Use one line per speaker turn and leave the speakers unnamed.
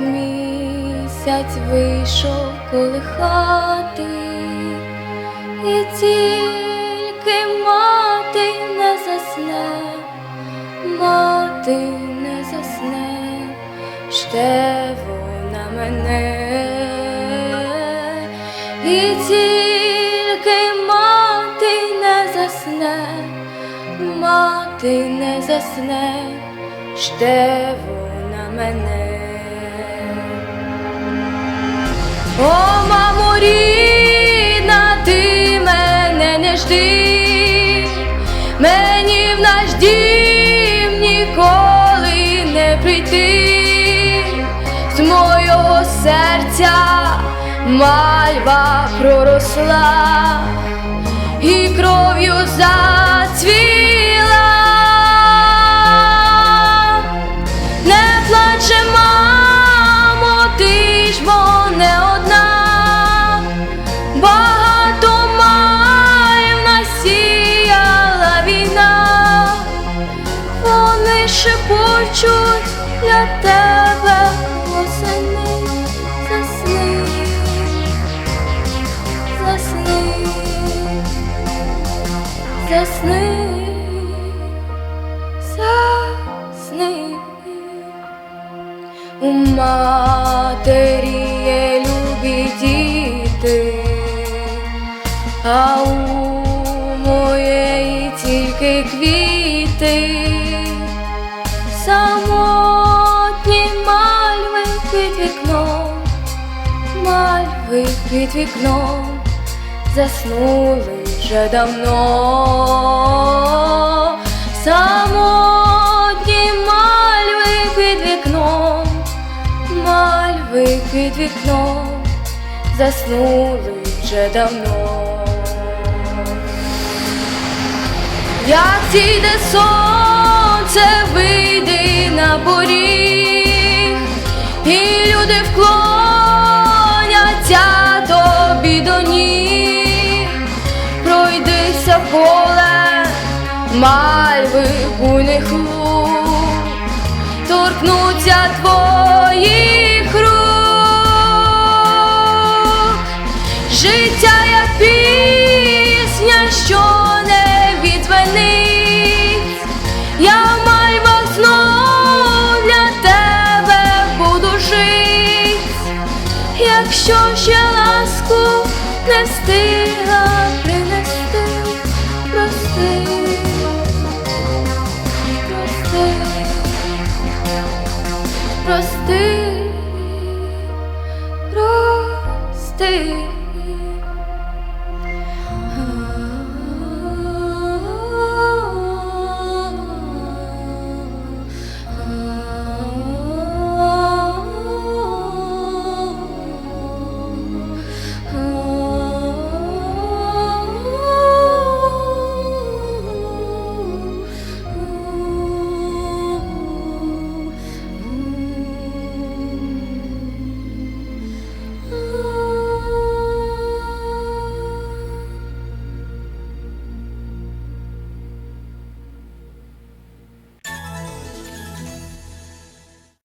місяць вийшов колихати, і тільки мати не засне, мати не засне, жде вона мене, і тільки мати не засне, мати не засне, жде вона мене. О, мамо рідна, ти мене не жди, мені в наш дім ніколи не прийти, з мого серця мальва проросла і кров'ю зацвіла. Шепочуть для тебе восени, засни, засни, засни. Засни. У матері є любі діти, а у моєї тільки квіти, самотні мальви під вікном, мальви під вікном, заснули вже давно. Самотні мальви під вікном, мальви під вікном, заснули вже давно. Як зійде сонце, мальви буйних луг, торкнуться твоїх рук, життя як пісня, що не відзвенить, я в мальвах знов для тебе буду жить, якщо ще ласку не встигла принести, прости, прости.